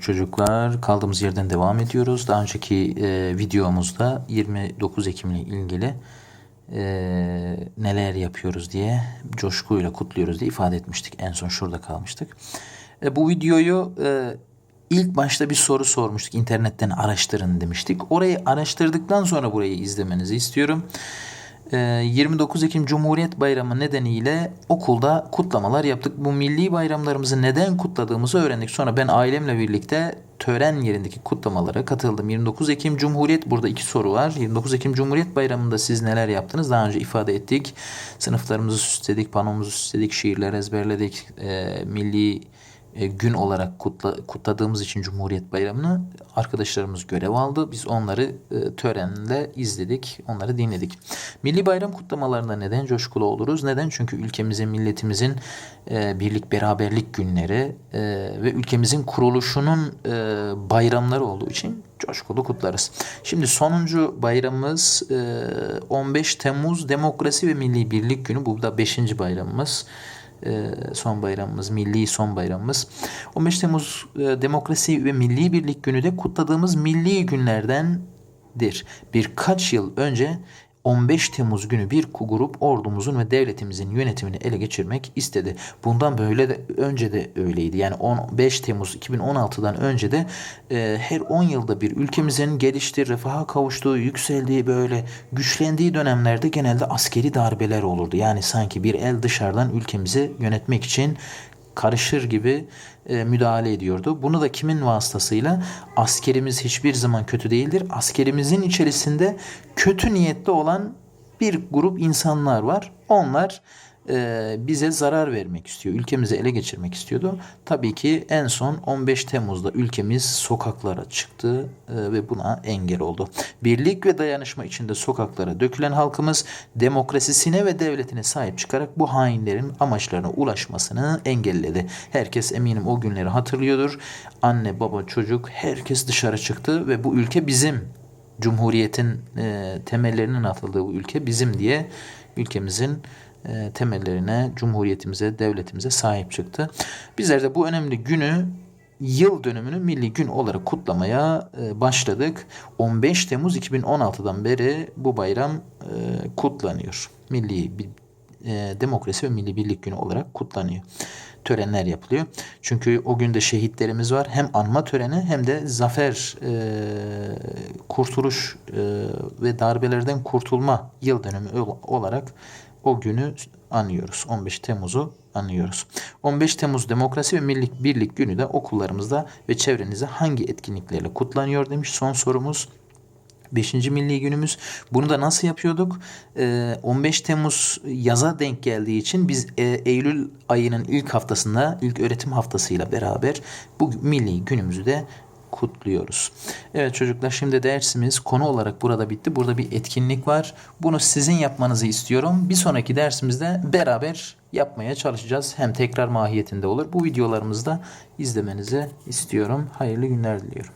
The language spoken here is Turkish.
Çocuklar kaldığımız yerden devam ediyoruz. Daha önceki e, videomuzda 29 Ekim ile ilgili e, neler yapıyoruz diye coşkuyla kutluyoruz diye ifade etmiştik. En son şurada kalmıştık. E, bu videoyu e, ilk başta bir soru sormuştuk. İnternetten araştırın demiştik. Orayı araştırdıktan sonra burayı izlemenizi istiyorum. Ee, 29 Ekim Cumhuriyet Bayramı nedeniyle okulda kutlamalar yaptık. Bu milli bayramlarımızı neden kutladığımızı öğrendik. Sonra ben ailemle birlikte tören yerindeki kutlamalara katıldım. 29 Ekim Cumhuriyet burada iki soru var. 29 Ekim Cumhuriyet Bayramı'nda siz neler yaptınız? Daha önce ifade ettik. Sınıflarımızı süsledik, panomuzu süsledik, şiirler ezberledik. Ee, milli e, gün olarak kutla, kutladığımız için Cumhuriyet Bayramı'nı arkadaşlarımız görev aldı. Biz onları e, törenle izledik, onları dinledik. Milli bayram kutlamalarında neden coşkulu oluruz? Neden? Çünkü ülkemizin, milletimizin e, birlik beraberlik günleri e, ve ülkemizin kuruluşunun e, bayramları olduğu için coşkulu kutlarız. Şimdi sonuncu bayramımız e, 15 Temmuz Demokrasi ve Milli Birlik Günü. Bu da 5. bayramımız e, son bayramımız, milli son bayramımız. 15 Temmuz e, Demokrasi ve Milli Birlik Günü de kutladığımız milli günlerdendir. Birkaç yıl önce 15 Temmuz günü bir grup ordumuzun ve devletimizin yönetimini ele geçirmek istedi. Bundan böyle de önce de öyleydi. Yani 15 Temmuz 2016'dan önce de e, her 10 yılda bir ülkemizin geliştiği, refaha kavuştuğu, yükseldiği böyle güçlendiği dönemlerde genelde askeri darbeler olurdu. Yani sanki bir el dışarıdan ülkemizi yönetmek için karışır gibi e, müdahale ediyordu. Bunu da kimin vasıtasıyla? Askerimiz hiçbir zaman kötü değildir. Askerimizin içerisinde kötü niyetli olan bir grup insanlar var. Onlar e, bize zarar vermek istiyor. Ülkemizi ele geçirmek istiyordu. Tabii ki en son 15 Temmuz'da ülkemiz sokaklara çıktı e, ve buna engel oldu. Birlik ve dayanışma içinde sokaklara dökülen halkımız demokrasisine ve devletine sahip çıkarak bu hainlerin amaçlarına ulaşmasını engelledi. Herkes eminim o günleri hatırlıyordur. Anne, baba, çocuk herkes dışarı çıktı ve bu ülke bizim. Cumhuriyetin e, temellerinin atıldığı bu ülke bizim diye ülkemizin e, temellerine, cumhuriyetimize, devletimize sahip çıktı. Bizler de bu önemli günü yıl dönümünü milli gün olarak kutlamaya e, başladık. 15 Temmuz 2016'dan beri bu bayram e, kutlanıyor. Milli bir e, demokrasi ve milli birlik günü olarak kutlanıyor. Törenler yapılıyor. Çünkü o günde şehitlerimiz var. Hem anma töreni hem de zafer, e, kurtuluş e, ve darbelerden kurtulma yıl dönümü ol- olarak o günü anıyoruz. 15 Temmuz'u anıyoruz. 15 Temmuz Demokrasi ve Milli Birlik Günü de okullarımızda ve çevrenizde hangi etkinliklerle kutlanıyor demiş son sorumuz. 5. Milli Günümüz. Bunu da nasıl yapıyorduk? Ee, 15 Temmuz yaza denk geldiği için biz e, Eylül ayının ilk haftasında, ilk öğretim haftasıyla beraber bu milli günümüzü de kutluyoruz. Evet çocuklar şimdi dersimiz konu olarak burada bitti. Burada bir etkinlik var. Bunu sizin yapmanızı istiyorum. Bir sonraki dersimizde beraber yapmaya çalışacağız. Hem tekrar mahiyetinde olur. Bu videolarımızı da izlemenizi istiyorum. Hayırlı günler diliyorum.